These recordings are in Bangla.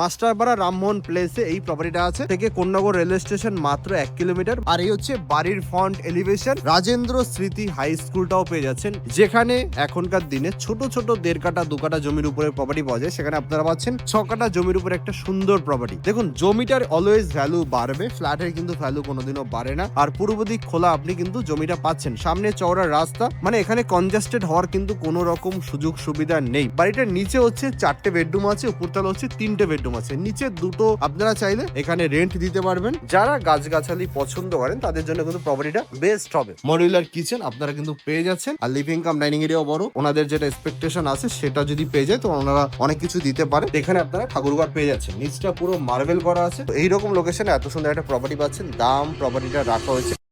মাস্টারপাড়া রামমোহন প্লেসে এই প্রপার্টিটা আছে। থেকে কোন্নগর রেলওয়ে স্টেশন মাত্র এক কিলোমিটার আর এই হচ্ছে বাড়ির ফ্রন্ট এলিভেশন রাজেন্দ্র স্মৃতি হাই স্কুলটাও পেয়ে যাচ্ছেন। যেখানে এখনকার দিনে ছোট ছোট দেড় কাটা, দু কাটা জমির উপরে প্রপার্টি পাওয়া যায়। সেখানে আপনারা পাচ্ছেন ছ কাটা জমির উপরে একটা সুন্দর প্রপার্টি দেখুন, জমিটার অলওয়েজ ভ্যালু বাড়বে। ফ্ল্যাটের কিন্তু ভ্যালু কোনোদিনও বাড়ে না। আর পূর্ব দিক খোলা আপনি কিন্তু জমিটা পাচ্ছেন। সামনে চওড়া রাস্তা। মানে এখানে কনজাস্টেড হওয়ার কিন্তু কোনো রকম সুযোগ সুবিধা নেই। বাড়িটার নিচে হচ্ছে চারটে বেডরুম আছে। উপরতলা হচ্ছে তিনটে বেডরুম আছে। নিচে দুটো আপনারা চাইলে এখানে রেন্ট দিতে পারবেন। যারা গাছগাছালি পছন্দ করেন, তাদের জন্য কিন্তু প্রপার্টিটা বেস্ট হবে। মডিউলার কিচেন আপনারা কিন্তু পেয়ে যাচ্ছেন। আর লিভিং কাম ডাইনিং এরিয়াও বড়। ওনাদের যেটা এক্সপেকটেশন আছে, সেটা যদি পেয়ে যায়, তো ওনারা অনেক কিছু দিতে পারে। এখানে আপনারা ঠাকুরঘর পেয়ে যাচ্ছেন। নিচটা পুরো মার্বেল করা আছে। তো এইরকম লোকেশনে এত সুন্দর একটা প্রপার্টি পাচ্ছেন। দাম প্রপার্টিটা রাখা হয়েছে।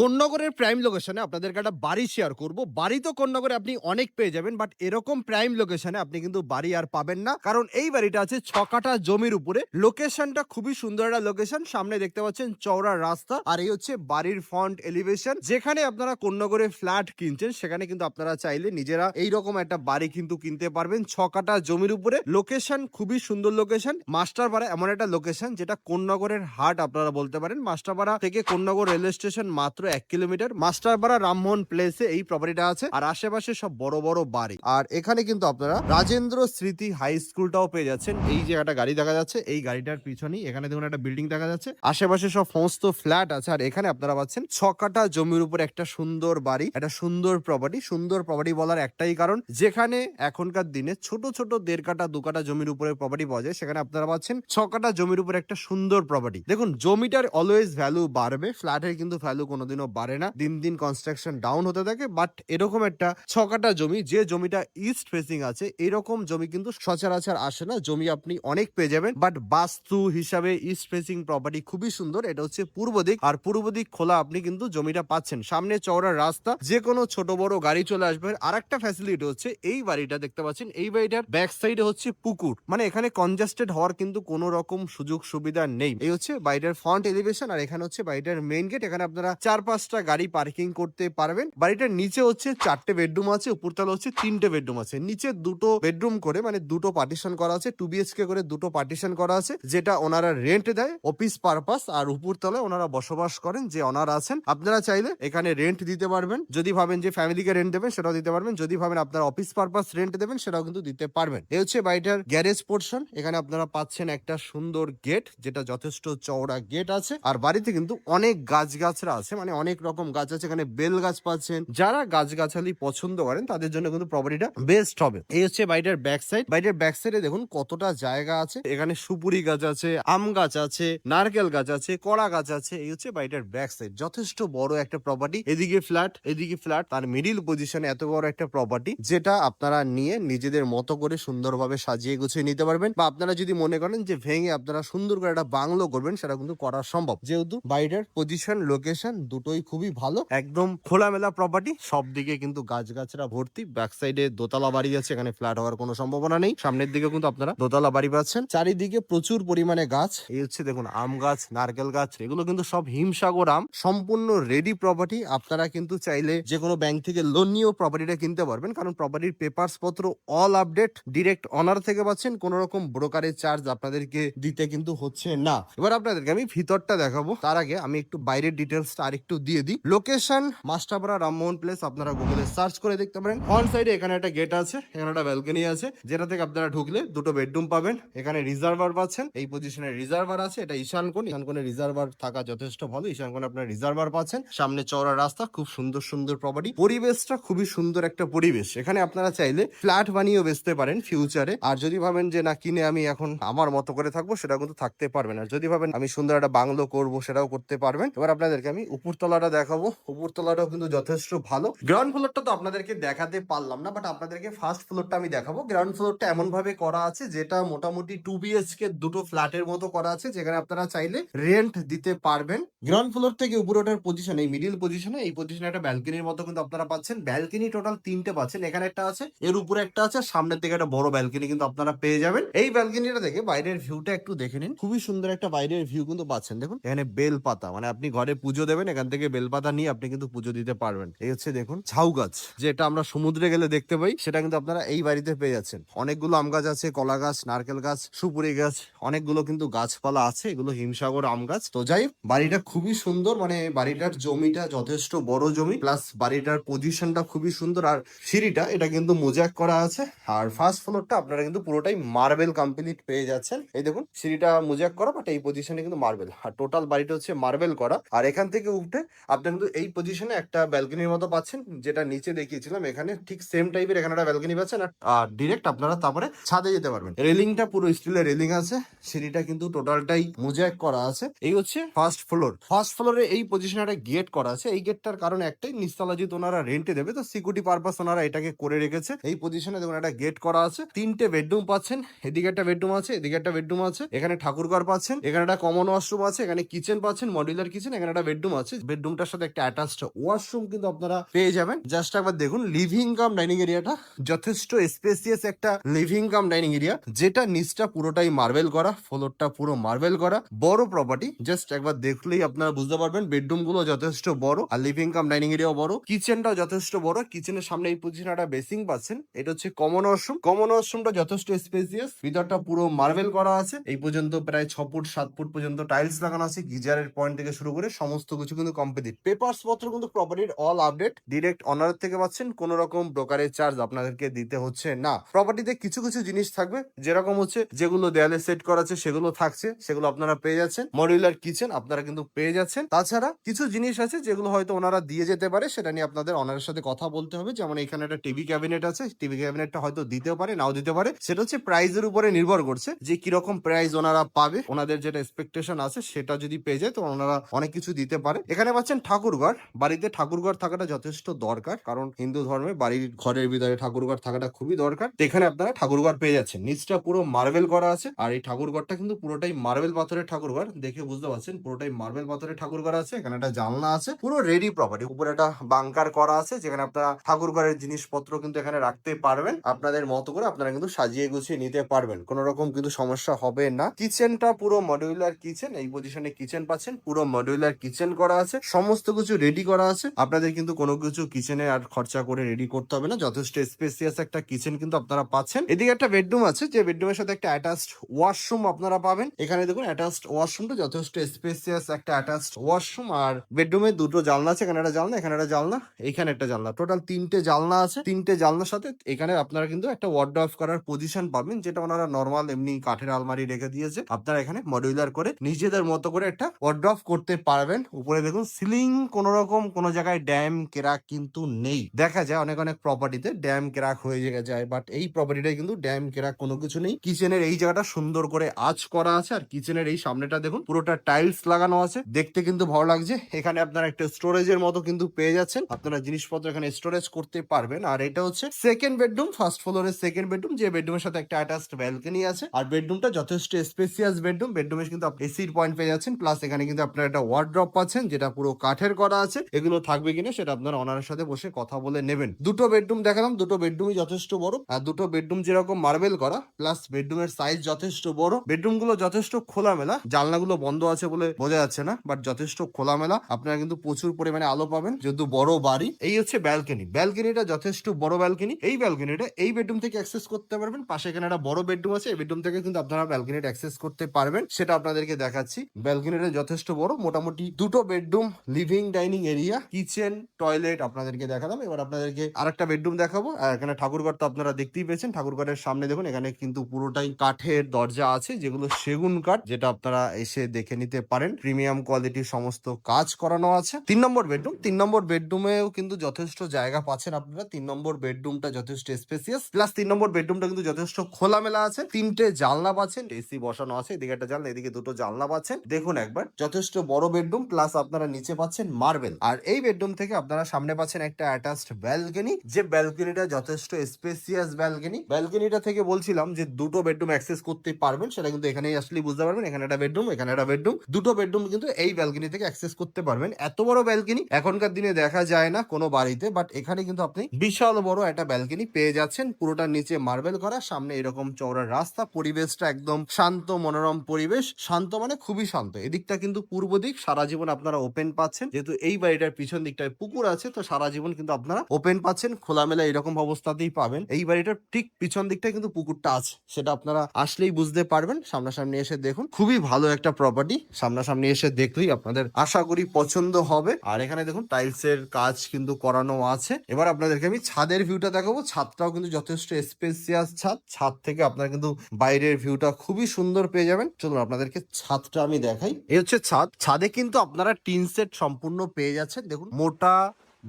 কোন্নগরের প্রাইম লোকেশনে আপনাদেরকে একটা বাড়ি শেয়ার করব। বাড়ি তো কোন্নগরে আপনি অনেক পেয়ে যাবেন বাট এরকম প্রাইম লোকেশনে আপনি কিন্তু বাড়ি আর পাবেন না। কারণ এই বাড়িটা আছে ছ কাঠা জমির উপরে। লোকেশনটা খুবই সুন্দর একটা লোকেশন সামনে দেখতে পাচ্ছেন চওড়া রাস্তা, আর এই হচ্ছে বাড়ির ফ্রন্ট এলিভেশন যেখানে আপনারা কোন্নগরে ফ্ল্যাট কিনছেন, সেখানে কিন্তু আপনারা চাইলে নিজেরা এইরকম একটা বাড়ি কিন্তু কিনতে পারবেন ছ কাঠা জমির উপরে। লোকেশন খুবই সুন্দর লোকেশন মাস্টারপাড়া এমন একটা লোকেশন যেটা কোন্নগরের হাট আপনারা বলতে পারেন। মাস্টারপাড়া থেকে কোন্নগর রেলওয়ে স্টেশন মাত্র এক কিলোমিটার। মাস্টার মাস্টারপাড়া রামমোহন প্লেসে এই প্রপার্টিটা আছে। আর আশেপাশে সব বড় বড় বাড়ি। আর এখানে কিন্তু আপনারা রাজেন্দ্র স্মৃতি হাই স্কুলটাও পেয়ে যাচ্ছেন। এই যে একটা গাড়ি দেখা যাচ্ছে, এই গাড়িটার পিছনেই এখানে দেখুন একটা বিল্ডিং দেখা যাচ্ছে। আশেপাশে সব সমস্ত ফ্ল্যাট আছে। আর এখানে আপনারা পাচ্ছেন ছ কাঠা জমির উপর একটা সুন্দর বাড়ি। একটা সুন্দর প্রপার্টি সুন্দর প্রপার্টি বলার একটাই কারণ, যেখানে এখনকার দিনে ছোট ছোট দেড় কাটা দু কাটা জমির উপরে প্রপার্টি পাওয়া যায়। সেখানে আপনারা পাচ্ছেন ছ কাঠা জমির উপর একটা সুন্দর প্রপার্টি দেখুন, জমিটার অলওয়েজ ভ্যালু বাড়বে। ফ্ল্যাটের কিন্তু ভ্যালু কোনোদিনও বাড়ে না। দিন দিন কনস্ট্রাকশন ডাউন হতে থাকে বাট এরকম একটা ছ কাঠা জমি, যে জমিটা ইস্ট ফেসিং আছে, এরকম জমি কিন্তু সচরাচর আসে না। জমি আপনি অনেক পেয়ে যাবেন বাট বাস্তু হিসাবে ইস্ট ফেসিং প্রপার্টি খুবই সুন্দর। এটা হচ্ছে পূর্ব দিক, আর পূর্ব দিক খোলা আপনি কিন্তু জমিটা পাচ্ছেন। সামনে চওড়া রাস্তা যে কোনো ছোট বড় গাড়ি চলে আসবে। আর একটা ফ্যাসিলিটি হচ্ছে এই বাড়িটা দেখতে পাচ্ছেন। এই বাড়িটার ব্যাক সাইডে হচ্ছে পুকুর। মানে এখানে কনজাস্টেড হওয়ার কিন্তু কোনো রকম সুযোগ সুবিধা নেই। এই হচ্ছে বাড়িটার ফ্রন্ট এলিভেশন আর এখানে হচ্ছে বাড়িটার মেইন গেট এখানে আপনারা চার পাঁচটা গাড়ি পার্কিং করতে পারবেন। বাড়িটার নিচে হচ্ছে চারটে বেডরুম আছে, উপরতলা হচ্ছে তিনটে বেডরুম আছে। নিচে দুটো বেডরুম করে মানে দুটো পার্টিশন করা আছে টু বিএচকে করে দুটো পার্টিশন করা আছে, যেটা ওনারা রেন্ট দেয় অফিস পারপাস আর উপরতলায় ওনারা বসবাস করেন, যে ওনারা আছেন। আপনারা চাইলে এখানে রেন্ট দিতে পারবেন। যদি ভাবেন যে ফ্যামিলিকে রেন্ট দেবেন, সেটাও দিতে পারবেন। যদি ভাবেন আপনার অফিস পারপাস রেন্ট দেবেন, সেটাও কিন্তু দিতে পারবেন। এই হচ্ছে বাড়িটার গ্যারেজ পোর্শন এখানে আপনারা পাচ্ছেন একটা সুন্দর গেট যেটা যথেষ্ট চওড়া গেট আছে। আর বাড়িতে কিন্তু অনেক গাছ গাছরা আছে মানে অনেক রকম গাছ আছে, এখানে বেল গাছ পাচ্ছেন। যারা গাছগাছালি পছন্দ করেন, তাদের জন্য কিন্তু প্রপার্টিটা বেস্ট হবে। এই হচ্ছে বাড়িটার ব্যাক সাইড বাড়িটার ব্যাক সাইডে দেখুন কতটা জায়গা আছে। এখানে সুপুরি গাছ আছে, আম গাছ আছে, নারকেল গাছ আছে, কড়া গাছ আছে। এই হচ্ছে বাড়িটার ব্যাক সাইড যথেষ্ট বড় একটা প্রপার্টি এদিকে ফ্ল্যাট এদিকে ফ্ল্যাট তার মিডিল পজিশনে এত বড় একটা প্রপার্টি যেটা আপনারা নিয়ে নিজেদের মতো করে সুন্দরভাবে সাজিয়ে গুছিয়ে নিতে পারবেন। বা আপনারা যদি মনে করেন যে ভেঙে আপনারা সুন্দর করে একটা বাংলো করবেন, সেটা কিন্তু করা সম্ভব। যেহেতু বাড়িটার পজিশন লোকেশন দুটোই খুবই ভালো। একদম খোলামেলা প্রপার্টি সব দিকে কিন্তু গাছগাছরা ভর্তি। ব্যাক সাইডে দোতলা বাড়ি আছে এখানে ফ্ল্যাট হওয়ার কোনো সম্ভাবনা নেই। সামনের দিকে কিন্তু আপনারা দোতলা বাড়ি পাচ্ছেন। চারিদিকে প্রচুর পরিমাণে গাছ। এই হচ্ছে দেখুন আম গাছ নারকেল গাছ এগুলো কিন্তু সব হিমসাগর আম। সম্পূর্ণ রেডি প্রপার্টি আপনারা কিন্তু চাইলে যে কোনো ব্যাংক থেকে লোন নিয়েও প্রপার্টিটা কিনতে পারবেন। কারণ প্রপার্টির পেপারস পত্র অল আপডেট ডিরেক্ট অনার থেকে পাচ্ছেন। কোন রকম ব্রোকারের চার্জ আপনাদেরকে দিতে কিন্তু হচ্ছে না। এবার আপনাদেরকে আমি ভিতরটা দেখাবো। তার আগে আমি একটু বাইরের ডিটেলসটা আরেকটু দিয়ে দিই। লোকেশন মাস্টারপাড়া রামমোহন প্লেস আপনারা গুগলে সার্চ করে দেখতে পারেন। অন সাইডে এখানে একটা গেট আছে, এখানে একটা ব্যালকনি আছে, যেটা থেকে আপনারা ঢুকলে দুটো বেডরুম পাবেন। এখানে রিজার্ভার পাচ্ছেন, এই পজিশনে রিজার্ভার আছে, এটা ঈশান কোণ। ঈশান কোণে রিজার্ভার থাকা যথেষ্ট ভালো, ঈশান কোণে আপনার রিজার্ভার পাচ্ছেন। সামনে চওড়া রাস্তা, খুব সুন্দর সুন্দর প্রপার্টি পরিবেশটা খুবই সুন্দর একটা পরিবেশ। এখানে আপনারা চাইলে ফ্ল্যাট বানিয়েও বেচতে পারেন ফিউচারে আর যদি ভাবেন যে, না, কিনে আমি এখন আমার মতো করে থাকব সেটা কিন্তু থাকতে পারবেন। আর যদি ভাবেন, আমি সুন্দর একটা বাংলো করব, সেটাও করতে পারবেন। এবার আপনাদেরকে আমি উপরতলাটা দেখাবো। উপরতলাটাও কিন্তু যথেষ্ট ভালো। গ্রাউন্ড ফ্লোরটা তো আপনাদেরকে দেখাতে পারলাম না বাট আপনাদেরকে ফার্স্ট ফ্লোরটা আমি দেখাবো। গ্রাউন্ড ফ্লোরটা এমন ভাবে করা আছে, যেটা মোটামুটি টু বিএচকে দুটো ফ্ল্যাটের মতো করা আছে, যেখানে আপনারা চাইলে রেন্ট দিতে পারবেন। গ্রাউন্ড ফ্লোর থেকে উপরে ওঠার পজিশন এই মিডিল পজিশনে এই পজিশনে একটা ব্যালকনির মতো কিন্তু আপনারা পাচ্ছেন। ব্যালকনি টোটাল তিনটে পাচ্ছেন। এখানে একটা আছে, এর উপরে একটা আছে সামনের দিকে একটা বড় ব্যালকনি কিন্তু আপনারা পেয়ে যাবেন। এই ব্যালকনিটা দেখে বাইরের ভিউটা একটু দেখে নিন। খুবই সুন্দর একটা বাইরের ভিউ কিন্তু পাচ্ছেন। দেখুন, এখানে বেল পাতা মানে আপনি ঘরে পুজো দেবেন, এখান থেকে বেলপাতা নিয়ে আপনি কিন্তু পুজো দিতে পারবেন। এই হচ্ছে দেখুন ঝাউ গাছ। যেটা আমরা সমুদ্রে গেলে দেখতে পাই, সেটা কিন্তু আপনারা এই বাড়িতে পেয়ে যাচ্ছেন। অনেকগুলো আম গাছ আছে, কলা গাছ, নারকেল গাছ, সুপুরি গাছ, অনেকগুলো কিন্তু গাছপালা আছে। এগুলো হিমসাগর আম গাছ। তো যাই বাড়িটা খুবই সুন্দর মানে বাড়িটার জমিটা যথেষ্ট বড় জমি, প্লাস বাড়িটার পজিশনটা খুবই সুন্দর। আর সিঁড়িটা, এটা কিন্তু মোজাক করা আছে। আর ফার্স্ট ফ্লোরটা আপনারা কিন্তু পুরোটাই মার্বেল কমপ্লিট পেয়ে যাচ্ছেন। এই দেখুন, সিঁড়িটা মোজাক করা বাট এই পজিশনে কিন্তু মার্বেল আর টোটাল বাড়িটা হচ্ছে মার্বেল করা। আর এখান থেকে উঠে আপনি কিন্তু এই পজিশনে একটা ব্যালকনির মতো পাচ্ছেন, যেটা নিচে দেখিয়েছিলাম এখানে। ঠিক সেম টাইপের এখানে একটা ব্যালকনি পাচ্ছেন। আর- ডিরেক্ট আপনারা তারপরে ছাদে যেতে পারবেন। রেলিংটা পুরো স্টিলের রেলিং আছে। সিঁড়িটা কিন্তু টোটালটাই মোজাক করা আছে। এই হচ্ছে ফার্স্ট ফ্লোর ফার্স্ট ফ্লোরে এই পজিশনে একটা গেট করা আছে। এই গেটটার কারণ একটাই, নিচতলা যেহেতু ওনারা রেন্টে দেবে, তো সিকিউরিটি পারপাস ওনারা এটাকে করে রেখেছে। এই পজিশনে দেখুন একটা গেট করা আছে। তিনটে বেডরুম পাচ্ছেন। এদিকে একটা বেডরুম আছে, এদিকে একটা বেডরুম আছে। এখানে ঠাকুরঘর পাচ্ছেন। এখানে একটা কমন ওয়াশরুম আছে। এখানে কিচেন পাচ্ছেন। মডিউলার কিচেন এখানে একটা বেডরুম আছে। বেডরুমটার সাথে একটা অ্যাটাচড ওয়াশরুম কিন্তু আপনারা পেয়ে যাবেন। জাস্ট একবার দেখুন লিভিং কাম ডাইনিং এরিয়াটা যথেষ্ট স্পেসিয়াস একটা লিভিং কাম ডাইনিং এরিয়া যেটা নিচটা পুরোটাই মার্বেল করা ফ্লোরটা পুরো মার্বেল করা। বড় প্রপার্টি জাস্ট একবার দেখলেই আপনারা বুঝতে পারবেন বেডরুমগুলো যথেষ্ট বড় আর লিভিং কাম ডাইনিং এরিয়াও বড়। কিচেনটাও যথেষ্ট বড় কিচেনের সামনে এই পজিশনে একটা বেসিং পাচ্ছেন। এটা হচ্ছে কমন ওয়াশরুম কমন ওয়াশরুমটা যথেষ্ট স্পেসিয়াস ভিতরটা পুরো মার্বেল করা আছে। এই পর্যন্ত প্রায় ছ ফুট, সাত ফুট পর্যন্ত টাইলস লাগানো আছে, গিজারের পয়েন্ট থেকে শুরু করে সমস্ত কিছু কিন্তু কমপ্লিট পেপারস পত্র কিন্তু প্রপার্টির অল আপডেট ডিরেক্ট অনার থেকে পাচ্ছেন, কোন রকম ব্রোকারের চার্জ আপনাদেরকে দিতে হচ্ছে না। প্রপার্টিতে কিছু কিছু জিনিস থাকবে, যেরকম হচ্ছে যেগুলো দেয়ালে সেট করা আছে, সেগুলো থাকছে, সেগুলো আপনারা পেয়ে যাচ্ছেন। মডিউলার কিচেন আপনারা কিন্তু পেয়ে যাচ্ছেন। তাছাড়া কিছু জিনিস আছে, যেগুলো হয়তো ওনারা দিয়ে যেতে পারে, সেটা নিয়ে আপনাদের অনারের সাথে কথা বলতে হবে। যেমন এখানে একটা টিভি ক্যাবিনেট আছে টিভি ক্যাবিনেটটা হয়তো দিতেও পারে, নাও দিতে পারে। সেটা হচ্ছে প্রাইজের উপরে নির্ভর করছে, যে কীরকম প্রাইজ ওনারা পাবে। ওনাদের যেটা এক্সপেকটেশন আছে, সেটা যদি পেয়ে যায়, তো ওনারা অনেক কিছু দিতে পারে। এখানে পাচ্ছেন ঠাকুরঘর। বাড়িতে ঠাকুরঘর থাকাটা যথেষ্ট দরকার, কারণ হিন্দু ধর্মে বাড়ির ঘরের ভিতরে ঠাকুরঘর থাকাটা খুবই দরকার। এখানে আপনারা ঠাকুরঘর পেয়ে যাচ্ছেন। নিচটা পুরো মার্বেল করা আছে, আর এই ঠাকুরঘরটা কিন্তু পুরোটাই মার্বেল পাথরের ঠাকুরঘর। দেখে বুঝতে পারছেন, পুরোটাই মার্বেল পাথরের ঠাকুরঘর আছে, এখানে একটা জানলা আছে, পুরো রেডি প্রপার্টি উপরে একটা বাংকার করা আছে, যেখানে আপনারা ঠাকুরঘরের জিনিসপত্র কিন্তু এখানে রাখতে পারবেন। আপনাদের মতো করে আপনারা কিন্তু সাজিয়ে গুছিয়ে নিতে পারবেন। কোনো রকম কিন্তু সমস্যা হবে না। কিচেনটা পুরো মডিউলার কিচেন এই পজিশনে কিচেন পাচ্ছেন, পুরো মডিউলার কিচেন করা আছে। সমস্ত কিছু রেডি করা আছে। আপনাদের কিন্তু কোনো কিছু কিচেনে আর খরচা করে রেডি করতে হবে না। যথেষ্ট স্পেসিয়াস একটা কিচেন কিন্তু আপনারা পাচ্ছেন। এদিকে একটা বেডরুম আছে, যে বেডরুমের সাথে একটা অ্যাটাচড ওয়াশরুম আপনারা পাবেন। এখানে দেখুন অ্যাটাচড ওয়াশরুমটা যথেষ্ট স্পেসিয়াস একটা অ্যাটাচড ওয়াশরুম আর বেডরুমে দুটো জানলা আছে, এখানে একটা জানলা, এখানে একটা জানলা, এখানে একটা জানলা। টোটাল তিনটে জানলা আছে। তিনটে জানলার সাথে এখানে আপনারা কিন্তু একটা ওয়ার্ড অফ করার পজিশন পাবেন, যেটা ওনারা নর্মাল এমনি কাঠের আলমারি রেখে দিয়েছে। আপনারা এখানে মডিউলার করে নিজেদের মতো করে একটা ওয়ার্ড অফ করতে পারবেন। উপরে দেখুন সিলিং কোন রকম কোন জায়গায় ড্যাম, কেরাক কিন্তু নেই। দেখা যায় অনেক অনেক প্রপার্টিতে ড্যাম, কেরাক হয়ে যায় বাট এই প্রপার্টিটাই কিন্তু ড্যাম, কেরাক কোনো কিছু নেই। কিচেনের এই জায়গাটা সুন্দর করে আঁচ করা আছে, আর কিচেনের এই সামনেটা দেখুন, পুরোটা টাইলস লাগানো আছে। দেখতে কিন্তু ভালো লাগছে। এখানে আপনারা একটা স্টোরেজের মতো কিন্তু পেয়ে যাচ্ছেন। আপনারা জিনিসপত্র এখানে স্টোরেজ করতে পারবেন। আর এটা হচ্ছে সেকেন্ড বেডরুম ফার্স্ট ফ্লোরের সেকেন্ড বেডরুম যে বেডরুমের সাথে একটা অ্যাটাচড ব্যালকনি আছে। আর বেডরুমটা যথেষ্ট স্পেসিয়াস বেডরুম বেডরুমে কিন্তু এসির পয়েন্ট পেয়ে যাচ্ছেন। প্লাস এখানে কিন্তু আপনারা একটা ওয়ার্ড্রপ পাচ্ছেন, যেটা পুরো কাঠের করা আছে, এগুলো থাকবে কিনা সেটা আপনারা ওনারের সাথে বসে কথা বলে নেবেন। দুটো বেডরুম দেখালাম, দুটো বেডরুমই যথেষ্ট বড়, আর দুটো বেডরুম যেরকম মার্বেল করা প্লাস বেডরুমের সাইজ যথেষ্ট বড়। বেডরুমগুলো যথেষ্ট খোলামেলা, জানলাগুলো বন্ধ আছে বলে বোঝা যাচ্ছে না বাট যথেষ্ট খোলামেলা। আপনারা কিন্তু প্রচুর পরিমাণে আলো পাবেন, যেহেতু বড় বাড়ি। এই হচ্ছে ব্যালকনি ব্যালকনিটা যথেষ্ট বড় ব্যালকনি এই ব্যালকনিটা এই বেডরুম থেকে অ্যাক্সেস করতে পারবেন, পাশে এখানে একটা বড় বেডরুম আছে, এই বেডরুম থেকে কিন্তু আপনারা ব্যালকনিটা অ্যাক্সেস করতে পারবেন, সেটা আপনাদেরকে দেখাচ্ছি। ব্যালকনিটা যথেষ্ট বড়, মোটামুটি দুটো bedroom living, dining area, kitchen, toilet আপনাদেরকে দেখালাম। এবার আপনাদেরকে আরেকটা বেডরুম দেখাবো। আর এখানে ঠাকুরঘর তো আপনারা দেখতেই পেয়েছেন। ঠাকুরঘরের সামনে দেখুন, এখানে কিন্তু পুরোটাই কাঠের দরজা আছে, যেগুলো সেগুন কাঠ, যেটা আপনারা এসে দেখে নিতে পারেন। প্রিমিয়াম কোয়ালিটির সমস্ত কাজ করানো আছে। তিন নম্বর বেডরুম, তিন নম্বর বেডরুমেও কিন্তু যথেষ্ট জায়গা পাচ্ছেন আপনারা। তিন নম্বর বেডরুমটা যথেষ্ট স্পেসিয়াস। প্লাস তিন নম্বর বেডরুমটা কিন্তু যথেষ্ট খোলামেলা আছে। তিনটে জানলা পাচ্ছেন, এসি বসানো আছে, এদিকে একটা জানলা, এদিকে দুটো জানলা পাচ্ছেন। দেখুন একবার, যথেষ্ট বড় বেডরুম, প্লাস আপনারা নিচে পাচ্ছেন মার্বেল আর এই বেডরুম থেকে আপনারা সামনে পাচ্ছেন একটা অ্যাটাচড ব্যালকনি যে ব্যালকনিটা যথেষ্ট স্পেসিয়াস ব্যালকনি ব্যালকনিটা থেকে বলছিলাম যে দুটো বেডরুম অ্যাক্সেস করতে পারবেন, সেটা কিন্তু এখানেই আসলে বুঝতে পারবেন, এখানে একটা বেডরুম, এখানে একটা বেডরুম। দুটো বেডরুম কিন্তু এই ব্যালকনি থেকে অ্যাক্সেস করতে পারবেন। এত বড় ব্যালকনি এখনকার দিনে দেখা যায় না কোনো বাড়িতে বাট এখানে কিন্তু আপনি বিশাল বড় একটা ব্যালকনি পেয়ে যাচ্ছেন। পুরোটা নিচে মার্বেল করা, সামনে এরকম চওড়া রাস্তা, পরিবেশটা একদম শান্ত, মনোরম পরিবেশ। শান্ত মানে খুবই শান্ত। এদিকটা কিন্তু পূর্ব দিক, সারা জীবন আপনারা ওপেন পাচ্ছেন। যেহেতু এই বাড়িটার পিছন দিকটায় পুকুর আছে, তো সারা জীবন কিন্তু আপনারা ওপেন পাচ্ছেন। খোলামেলা এরকম অবস্থাতেই পাবেন। এই বাড়িটার ঠিক পিছন দিকটায় কিন্তু পুকুরটা আছে। সেটা আপনারা আসলেই বুঝতে পারবেন। সামনাসামনি এসে দেখুন। খুবই ভালো একটা প্রপার্টি সামনাসামনি এসে দেখলেই আপনাদের আশা করি পছন্দ হবে। আর এখানে দেখুন টাইলস এর কাজ কিন্তু করানো আছে। এবার আপনাদেরকে আমি ছাদের ভিউটা দেখাবো। ছাদটাও কিন্তু যথেষ্ট স্পেসিয়াস ছাদ। ছাদ থেকে আপনারা কিন্তু বাইরের ভিউটা খুবই সুন্দর পেয়ে যাবেন। চলুন আপনাদেরকে ছাদটা আমি দেখাই। এই হচ্ছে ছাদ। ছাদে কিন্তু আপনারা টিন সেট সম্পূর্ণ পেয়ে যাচ্ছেন। দেখুন মোটা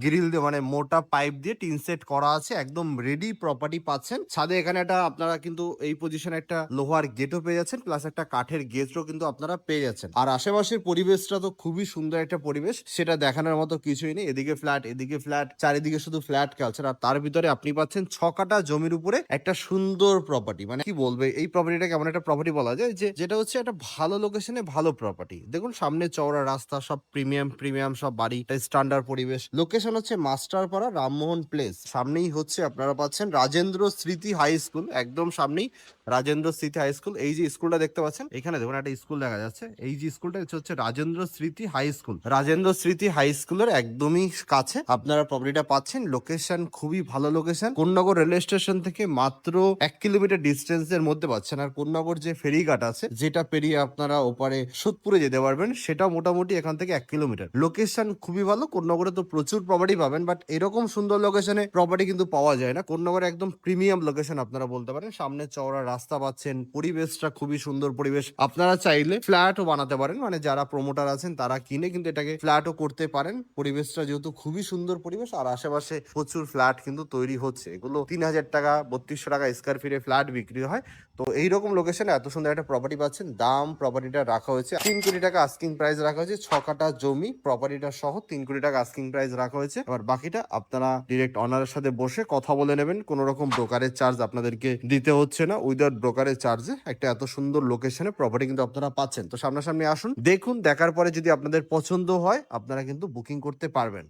গ্রিল দিয়ে মানে মোটা পাইপ দিয়ে টিন সেট করা আছে, একদম রেডি প্রপার্টি পাচ্ছেন। ছাদে এখানে একটা, আপনারা কিন্তু এই পজিশনে একটা লোহার গেটও পেয়ে যাচ্ছেন প্লাস একটা কাঠের গেটও কিন্তু আপনারা পেয়ে যাচ্ছেন। আর আশেপাশের পরিবেশটা তো খুবই সুন্দর একটা পরিবেশ, সেটা দেখানোর মতো কিছুই নেই। এদিকে ফ্ল্যাট এদিকে ফ্ল্যাট চারিদিকে শুধু ফ্ল্যাট কালচার, আর তার ভিতরে আপনি পাচ্ছেন ছ কাটা জমির উপরে একটা সুন্দর প্রপার্টি মানে কি বলবে, এই প্রপার্টিটা কেমন একটা প্রপার্টি বলা যায় যে, যেটা হচ্ছে একটা ভালো লোকেশনে ভালো প্রপার্টি দেখুন, সামনে চওড়া রাস্তা, সব প্রিমিয়াম প্রিমিয়াম সব বাড়ি স্ট্যান্ডার্ড পরিবেশ। লোকেশন হচ্ছে মাস্টারপাড়া রামমোহন প্লেস সামনেই হচ্ছে আপনারা পাচ্ছেন রাজেন্দ্র স্মৃতি হাই স্কুল একদম সামনেই রাজেন্দ্র স্মৃতি হাই স্কুল এই যে স্কুলটা দেখতে পাচ্ছেন, এখানে দেখুন একটা স্কুল দেখা যাচ্ছে। এই যে স্কুলটা হচ্ছে রাজেন্দ্র স্মৃতি হাই স্কুল রাজেন্দ্র স্মৃতি হাই স্কুলের একদমই কাছে আপনারা প্রপার্টিটা পাচ্ছেন। লোকেশন খুবই ভালো লোকেশন কোন্নগর রেলওয়ে স্টেশন থেকে মাত্র এক কিলোমিটার ডিস্টেন্স এর মধ্যে পাচ্ছেন। আর কোন্নগর যে ফেরিঘাট আছে, যেটা পেরিয়ে আপনারা ওপারে সোদপুরে যেতে পারবেন, সেটা মোটামুটি এখান থেকে এক কিলোমিটার লোকেশন খুবই ভালো, কোন্নগরে তো প্রচুর প্রপার্টি পাবেন বাট এরকম সুন্দর লোকেশনে প্রপার্টি কিন্তু পাওয়া যায় না। কোন কোন্নগরে একদম প্রিমিয়াম লোকেশন আপনারা বলতে পারেন। সামনে চওড়া রাস্তা পাচ্ছেন, পরিবেশটা খুবই সুন্দর পরিবেশ। আপনারা চাইলে ফ্ল্যাটও বানাতে পারেন মানে যারা প্রমোটার আছেন তারা কিনে কিন্তু এটাকে ফ্ল্যাটও করতে পারেন। পরিবেশটা যেহেতু খুবই সুন্দর পরিবেশ, আর আশেপাশে প্রচুর ফ্ল্যাট কিন্তু তৈরি হচ্ছে। এগুলো তিন হাজার টাকা, বত্রিশশো টাকা স্কোয়ার ফিটে ফ্ল্যাট বিক্রি হয়। তো এইরকম লোকেশনে এত সুন্দর একটা প্রপার্টি পাচ্ছেন, দাম প্রপার্টিটা রাখা হয়েছে। তিন কোটি টাকা আস্কিং প্রাইস রাখা হয়েছে ছ কাটা জমি প্রপার্টিটা সহ তিন কোটি টাকা আস্কিং প্রাইস রাখা হয়েছে। এবার বাকিটা আপনারা ডিরেক্ট অনারের সাথে বসে কথা বলে নেবেন। কোনো রকম ব্রোকারের চার্জ আপনাদেরকে দিতে হচ্ছে না। উইদাউট ব্রোকারের চার্জে একটা এত সুন্দর লোকেশনে প্রপার্টি কিন্তু আপনারা পাচ্ছেন। তো সামনাসামনি আসুন, দেখুন, দেখার পরে যদি আপনাদের পছন্দ হয়, আপনারা কিন্তু বুকিং করতে পারবেন।